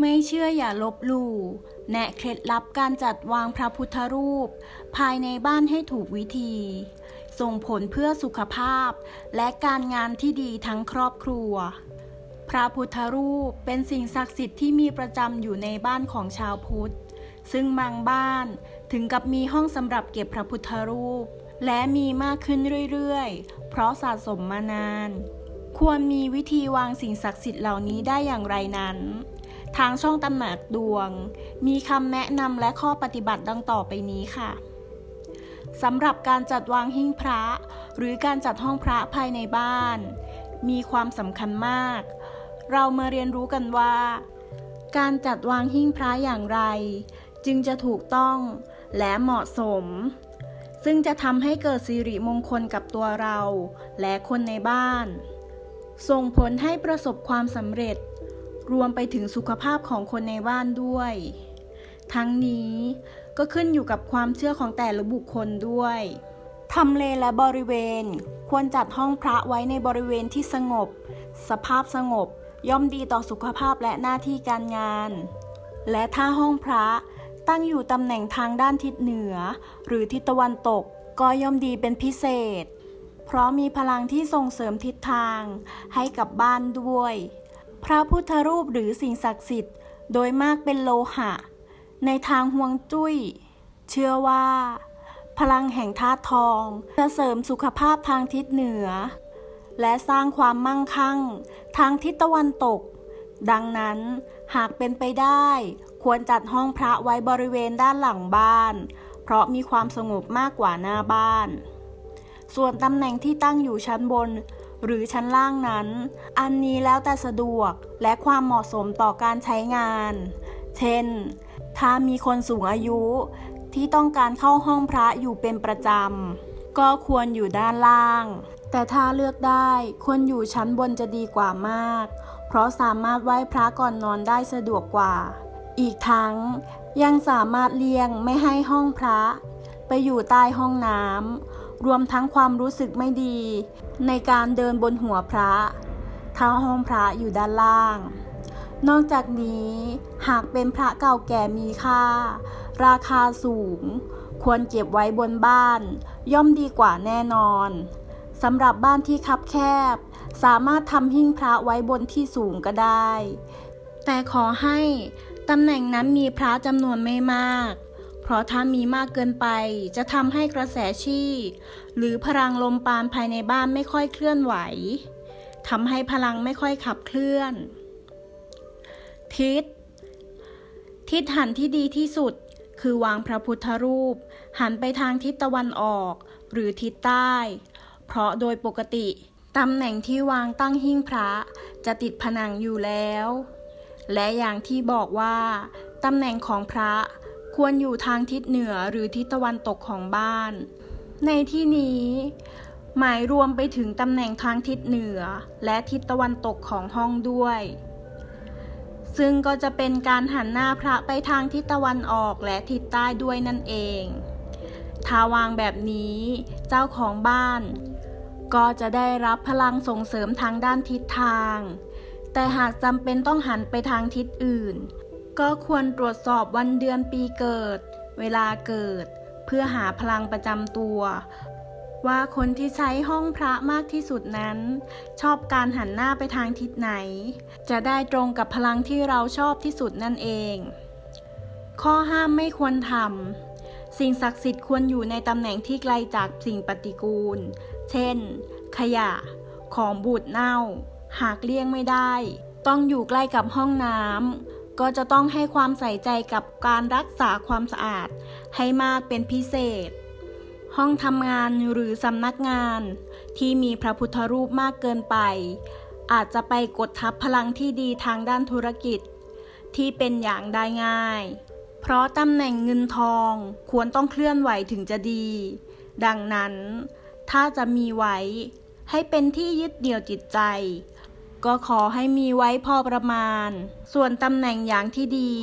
ไม่เชื่ออย่าลบหลู่ แนะเคล็ดลับการจัดวางพระพุทธรูป ภายในบ้านให้ถูกวิธี ส่งผลเพื่อสุขภาพ และการงานที่ดีทั้งครอบครัว พระพุทธรูปเป็นสิ่งศักดิ์สิทธิ์ที่มีประจำอยู่ในบ้านของชาวพุทธ ซึ่งบางบ้านถึงกับมีห้องสำหรับเก็บพระพุทธรูป และมีมากขึ้นเรื่อยๆ เพราะสะสมมานาน ควรมีวิธีวางสิ่งศักดิ์สิทธิ์เหล่านี้ได้อย่างไรนั้น ทางช่องตำหนักดวง มีคำแนะนำและข้อปฏิบัติดังต่อไปนี้ค่ะสำหรับการจัดวางหิ้งพระ หรือการจัดห้องพระภายในบ้าน มีความสำคัญมาก เรามาเรียนรู้กันว่า การจัดวางหิ้งพระอย่างไร จึงจะถูกต้องและเหมาะสม ซึ่งจะทำให้เกิดสิริมงคลกับตัวเรา และคนในบ้าน ส่งผลให้ประสบความสำเร็จ รวมไปถึงสุขภาพของคนในบ้านด้วย ทั้งนี้ก็ขึ้นอยู่กับความเชื่อของแต่ละบุคคลด้วยทำเลและบริเวณ ควรจัดห้องพระไว้ในบริเวณที่สงบ สภาพสงบย่อมดีต่อสุขภาพและหน้าที่การงาน และถ้าห้องพระตั้งอยู่ตำแหน่งทางด้านทิศเหนือ หรือทิศตะวันตกก็ย่อมดีเป็นพิเศษ เพราะมีพลังที่ส่งเสริมทิศทางให้กับบ้านด้วย พระพุทธรูปหรือสิ่งศักดิ์สิทธิ์ โดยมากเป็นโลหะ ในทางห่วงจุ้ย เชื่อว่า พลังแห่งธาตุทอง จะเสริมสุขภาพทางทิศเหนือ และสร้างความมั่งคั่ง ทางทิศตะวันตก ดังนั้นหากเป็นไปได้ ควรจัดห้องพระไว้บริเวณด้านหลังบ้าน เพราะมีความสงบมากกว่าหน้าบ้าน ส่วนตำแหน่งที่ตั้งอยู่ชั้นบน หรือชั้นล่างนั้น อันนี้แล้วแต่สะดวกและความเหมาะสมต่อการใช้งาน เช่น ถ้ามีคนสูงอายุที่ต้องการเข้าห้องพระอยู่เป็นประจำ ก็ควรอยู่ด้านล่าง แต่ถ้าเลือกได้ควรอยู่ชั้นบนจะดีกว่ามาก เพราะสามารถไหว้พระก่อนนอนได้สะดวกกว่า อีกทั้งยังสามารถเลี่ยงไม่ให้ห้องพระ ไปอยู่ใต้ห้องน้ำ รวมทั้งความรู้สึกไม่ดี ในการเดินบนหัวพระถ้าห้องพระอยู่ด้านล่าง นอกจากนี้หากเป็นพระเก่าแก่มีค่า ราคาสูง ควรเก็บไว้บนบ้าน ย่อมดีกว่าแน่นอนสำหรับบ้านที่คับแคบ สามารถทำหิ้งพระไว้บนที่สูงก็ได้ แต่ขอให้ตำแหน่งนั้นมีพระจำนวนไม่มาก เพราะถ้ามีมากเกินไป จะทำให้กระแสชีหรือพลังลมปานภายในบ้านไม่ค่อยเคลื่อนไหวทำให้พลังไม่ค่อยขับเคลื่อน ทิศ ทิศหันที่ดีที่สุด คือวางพระพุทธรูป หันไปทางทิศตะวันออก หรือทิศใต้ เพราะโดยปกติตำแหน่งที่วางตั้งหิ้งพระจะติดผนังอยู่แล้ว และอย่างที่บอกว่าตำแหน่งของพระ ควรอยู่ทางทิศเหนือหรือทิศตะวันตกของบ้าน ในที่นี้ หมายรวมไปถึงตำแหน่งทางทิศเหนือ และทิศตะวันตกของห้องด้วย ซึ่งก็จะเป็นการหันหน้าพระไปทางทิศตะวันออกและทิศใต้ด้วยนั่นเองถ้าวางแบบนี้ เจ้าของบ้าน ก็จะได้รับพลังส่งเสริมทางด้านทิศทาง แต่หากจำเป็นต้องหันไปทางทิศอื่น ก็ควรตรวจสอบวันเดือนปีเกิด เวลาเกิด เพื่อหาพลังประจำตัว ว่าคนที่ใช้ห้องพระมากที่สุดนั้น ชอบการหันหน้าไปทางทิศไหน จะได้ตรงกับพลังที่เราชอบที่สุดนั่นเอง ข้อห้ามไม่ควรทำสิ่งศักดิ์สิทธิ์ควรอยู่ในตำแหน่งที่ไกลจากสิ่งปฏิกูล เช่น ขยะ ของบูดเน่า หากเลี่ยงไม่ได้ ต้องอยู่ใกล้กับห้องน้ำ ก็จะต้องให้ความใส่ใจกับการรักษาความสะอาด ให้มากเป็นพิเศษ ห้องทำงานหรือสำนักงาน ที่มีพระพุทธรูปมากเกินไป อาจจะไปกดทับพลังที่ดีทางด้านธุรกิจ ที่เป็นอย่างได้ง่าย เพราะตำแหน่งเงินทองควรต้องเคลื่อนไหวถึงจะดี ดังนั้น ถ้าจะมีไว้ ให้เป็นที่ยึดเหนี่ยวจิตใจ ก็ขอให้มีไว้พอประมาณ ส่วนตำแหน่งอย่างที่ดี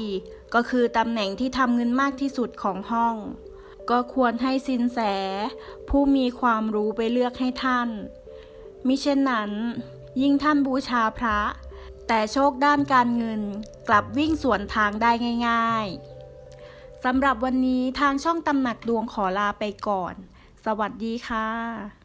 ก็คือตำแหน่งที่ทำเงินมากที่สุดของห้อง ก็ควรให้สินแส ผู้มีความรู้ไปเลือกให้ท่าน มิเช่นนั้น ยิ่งท่านบูชาพระ แต่โชคด้านการเงินกลับวิ่งสวนทางได้ง่ายๆสำหรับวันนี้ทางช่องตำหนักดวงขอลาไปก่อน สวัสดีค่ะ